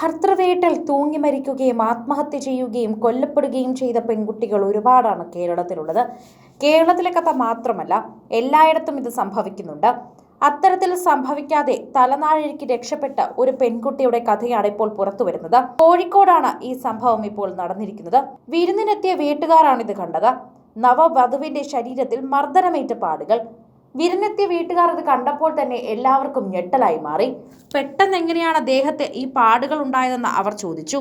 ഭർത്തൃവീട്ടിൽ തൂങ്ങി മരിക്കുകയും ആത്മഹത്യ ചെയ്യുകയും കൊല്ലപ്പെടുകയും ചെയ്ത പെൺകുട്ടികൾ ഒരുപാടാണ് കേരളത്തിലുള്ളത്. കേരളത്തിലെ കഥ മാത്രമല്ല എല്ലായിടത്തും ഇത് സംഭവിക്കുന്നുണ്ട്. അത്തരത്തിൽ സംഭവിക്കാതെ തലനാഴിക്ക് രക്ഷപ്പെട്ട ഒരു പെൺകുട്ടിയുടെ കഥയാണ് ഇപ്പോൾ പുറത്തു വരുന്നത്. കോഴിക്കോടാണ് ഈ സംഭവം ഇപ്പോൾ നടന്നിരിക്കുന്നത്. വിരുന്നിനെത്തിയ വീട്ടുകാരാണിത് കണ്ടത്. നവവധുവിന്റെ ശരീരത്തിൽ മർദ്ദനമേറ്റ പാടുകൾ. വിരുന്നെത്തിയ വീട്ടുകാർ അത് കണ്ടപ്പോൾ തന്നെ എല്ലാവർക്കും ഞെട്ടലായി മാറി. പെട്ടെന്ന് എങ്ങനെയാണ് അദ്ദേഹത്തെ ഈ പാടുകൾ ഉണ്ടായതെന്ന് അവർ ചോദിച്ചു.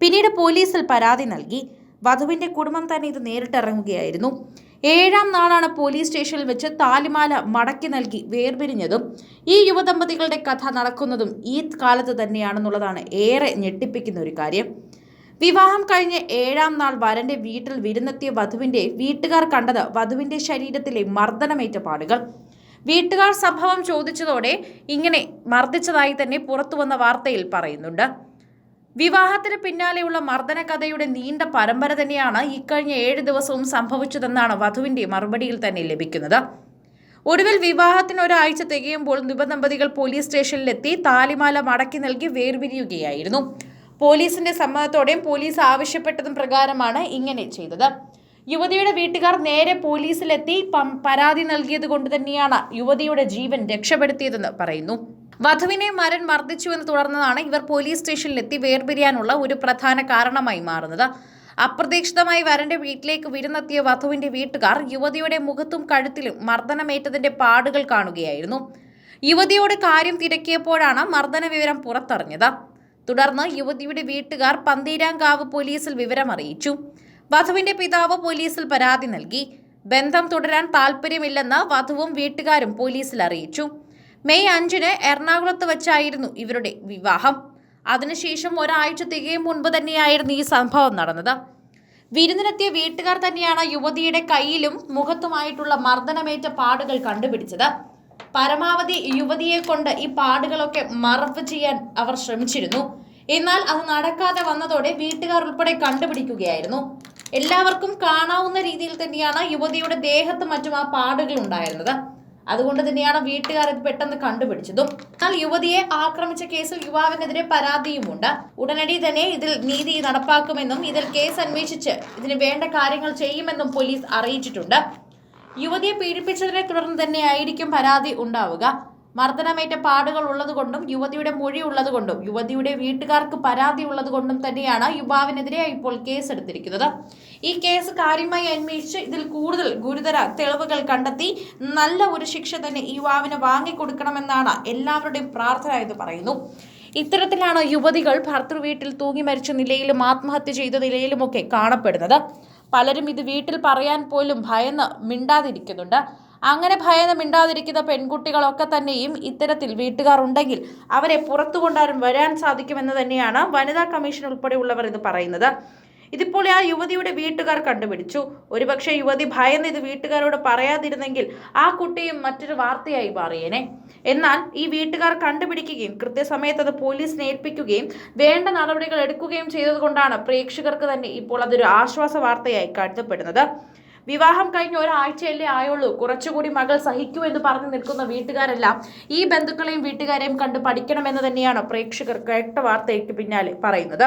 പിന്നീട് പോലീസിൽ പരാതി നൽകി. വധുവിന്റെ കുടുംബം തന്നെ ഇത് നേരിട്ടിറങ്ങുകയായിരുന്നു. ഏഴാം നാളാണ് പോലീസ് സ്റ്റേഷനിൽ വെച്ച് താലിമാല മടക്കി നൽകി വേർപിരിഞ്ഞതും ഈ യുവദമ്പതികളുടെ കഥ നടക്കുന്നതും ഈ കാലത്ത് തന്നെയാണെന്നുള്ളതാണ് ഏറെ ഞെട്ടിപ്പിക്കുന്ന ഒരു കാര്യം. വിവാഹം കഴിഞ്ഞ് ഏഴാം നാൾ വരന്റെ വീട്ടിൽ വിരുന്നെത്തിയ വധുവിന്റെ വീട്ടുകാർ കണ്ടത് വധുവിന്റെ ശരീരത്തിലെ മർദ്ദനമേറ്റ പാടുകൾ. വീട്ടുകാർ സംഭവം ചോദിച്ചതോടെ ഇങ്ങനെ മർദ്ദിച്ചതായി തന്നെ പുറത്തു വന്ന വാർത്തയിൽ പറയുന്നുണ്ട്. വിവാഹത്തിന് പിന്നാലെയുള്ള മർദ്ദന കഥയുടെ നീണ്ട പരമ്പര തന്നെയാണ് ഇക്കഴിഞ്ഞ ഏഴ് ദിവസവും സംഭവിച്ചതെന്നാണ് വധുവിന്റെ മറുപടിയിൽ തന്നെ ലഭിക്കുന്നത്. ഒടുവിൽ വിവാഹത്തിന് ഒരാഴ്ച തികയുമ്പോൾ യുവദമ്പതികൾ പോലീസ് സ്റ്റേഷനിലെത്തി താലിമാല മടക്കി നൽകി വേർപിരിയുകയായിരുന്നു. പോലീസിന്റെ സമ്മതത്തോടെയും പോലീസ് ആവശ്യപ്പെട്ടതും പ്രകാരമാണ് ഇങ്ങനെ ചെയ്തത്. യുവതിയുടെ വീട്ടുകാർ നേരെ പോലീസിലെത്തി പരാതി നൽകിയത് കൊണ്ട് തന്നെയാണ് യുവതിയുടെ ജീവൻ രക്ഷപ്പെടുത്തിയതെന്ന് പറയുന്നു. വധുവിനെ മരൻ മർദ്ദിച്ചുവെന്ന് തുടർന്നതാണ് ഇവർ പോലീസ് സ്റ്റേഷനിലെത്തി വേർപിരിയാനുള്ള ഒരു പ്രധാന കാരണമായി മാറുന്നത്. അപ്രതീക്ഷിതമായി വരന്റെ വീട്ടിലേക്ക് വിരുന്നെത്തിയ വധുവിന്റെ വീട്ടുകാർ യുവതിയുടെ മുഖത്തും കഴുത്തിലും മർദ്ദനമേറ്റതിന്റെ പാടുകൾ കാണുകയായിരുന്നു. യുവതിയോട് കാര്യം തിരക്കിയപ്പോഴാണ് മർദ്ദന വിവരം പുറത്തറിഞ്ഞത്. തുടർന്ന് യുവതിയുടെ വീട്ടുകാർ പന്തീരാങ്കാവ് പോലീസിൽ വിവരമറിയിച്ചു. വധുവിന്റെ പിതാവ് പോലീസിൽ പരാതി നൽകി. ബന്ധം തുടരാൻ താൽപ്പര്യമില്ലെന്ന് വധുവും വീട്ടുകാരും പോലീസിൽ അറിയിച്ചു. മെയ് അഞ്ചിന് എറണാകുളത്ത് വച്ചായിരുന്നു ഇവരുടെ വിവാഹം. അതിനുശേഷം ഒരാഴ്ച തികയും മുൻപ് തന്നെയായിരുന്നു ഈ സംഭവം നടന്നത്. വിരുന്നിനെത്തിയ വീട്ടുകാർ തന്നെയാണ് യുവതിയുടെ കയ്യിലും മുഖത്തുമായിട്ടുള്ള മർദ്ദനമേറ്റ പാടുകൾ കണ്ടുപിടിച്ചത്. പരമാവധി യുവതിയെ കൊണ്ട് ഈ പാടുകളൊക്കെ മറവ് ചെയ്യാൻ അവർ ശ്രമിച്ചിരുന്നു. എന്നാൽ അത് നടക്കാതെ വന്നതോടെ വീട്ടുകാർ ഉൾപ്പെടെ കണ്ടുപിടിക്കുകയായിരുന്നു. എല്ലാവർക്കും കാണാവുന്ന രീതിയിൽ തന്നെയാണ് യുവതിയുടെ ദേഹത്ത് മറ്റും ആ പാടുകൾ ഉണ്ടായിരുന്നത്. അതുകൊണ്ട് തന്നെയാണ് വീട്ടുകാർ ഇത് പെട്ടെന്ന് കണ്ടുപിടിച്ചതും. എന്നാൽ യുവതിയെ ആക്രമിച്ച കേസിൽ യുവാവിനെതിരെ പരാതിയുമുണ്ട്. ഉടനടി തന്നെ ഇതിൽ നീതി നടപ്പാക്കുമെന്നും ഇതിൽ കേസ് അന്വേഷിച്ച് ഇതിന് വേണ്ട കാര്യങ്ങൾ ചെയ്യുമെന്നും പോലീസ് അറിയിച്ചിട്ടുണ്ട്. യുവതിയെ പീഡിപ്പിച്ചതിനെ തുടർന്ന് തന്നെ ആയിരിക്കും പരാതി ഉണ്ടാവുക. മർദ്ദനമേറ്റ പാടുകൾ ഉള്ളതുകൊണ്ടും യുവതിയുടെ മൊഴി ഉള്ളതുകൊണ്ടും യുവതിയുടെ വീട്ടുകാർക്ക് പരാതി ഉള്ളതുകൊണ്ടും തന്നെയാണ് യുവാവിനെതിരെ ഇപ്പോൾ കേസെടുത്തിരിക്കുന്നത്. ഈ കേസ് കാര്യമായി അന്വേഷിച്ച് ഇതിൽ കൂടുതൽ ഗുരുതര തെളിവുകൾ കണ്ടെത്തി നല്ല ഒരു ശിക്ഷ തന്നെ യുവാവിന് വാങ്ങിക്കൊടുക്കണമെന്നാണ് എല്ലാവരുടെയും പ്രാർത്ഥന എന്ന് പറയുന്നു. ഇത്തരത്തിലാണ് യുവതികൾ ഭർത്തൃ വീട്ടിൽ തൂങ്ങി മരിച്ച നിലയിലും ആത്മഹത്യ ചെയ്ത നിലയിലുമൊക്കെ കാണപ്പെടുന്നത്. പലരും ഇത് വീട്ടിൽ പറയാൻ പോലും ഭയന്ന് മിണ്ടാതിരിക്കുന്നുണ്ട്. അങ്ങനെ ഭയന്ന് മിണ്ടാതിരിക്കുന്ന പെൺകുട്ടികളൊക്കെ തന്നെയും ഇത്തരത്തിൽ വീട്ടുകാർ ഉണ്ടെങ്കിൽ അവരെ പുറത്തു കൊണ്ടാരും വരാൻ സാധിക്കുമെന്ന് തന്നെയാണ് വനിതാ കമ്മീഷൻ ഉൾപ്പെടെയുള്ളവർ ഇത് പറയുന്നത്. ഇതിപ്പോൾ ആ യുവതിയുടെ വീട്ടുകാർ കണ്ടുപിടിച്ചു. ഒരുപക്ഷെ യുവതി ഭയന്ന് ഇത് വീട്ടുകാരോട് പറയാതിരുന്നെങ്കിൽ ആ കുട്ടിയും മറ്റൊരു വാർത്തയായി മാറിയേനെ. എന്നാൽ ഈ വീട്ടുകാർ കണ്ടുപിടിക്കുകയും കൃത്യസമയത്ത് അത് പോലീസിനെ ഏൽപ്പിക്കുകയും വേണ്ട നടപടികൾ എടുക്കുകയും ചെയ്തതുകൊണ്ടാണ് പ്രേക്ഷകർക്ക് തന്നെ ഇപ്പോൾ അതൊരു ആശ്വാസ വാർത്തയായി കരുതപ്പെടുന്നത്. വിവാഹം കഴിഞ്ഞ് ഒരാഴ്ചയല്ലേ ആയുള്ളൂ. കുറച്ചുകൂടി മകൾ സഹിക്കൂ എന്ന് പറഞ്ഞു നിൽക്കുന്ന വീട്ടുകാരെല്ലാം ഈ ബന്ധുക്കളെയും വീട്ടുകാരെയും കണ്ട് പഠിക്കണമെന്ന് തന്നെയാണ് പ്രേക്ഷകർ കേട്ട വാർത്തയ്ക്ക് പിന്നാലെ പറയുന്നത്.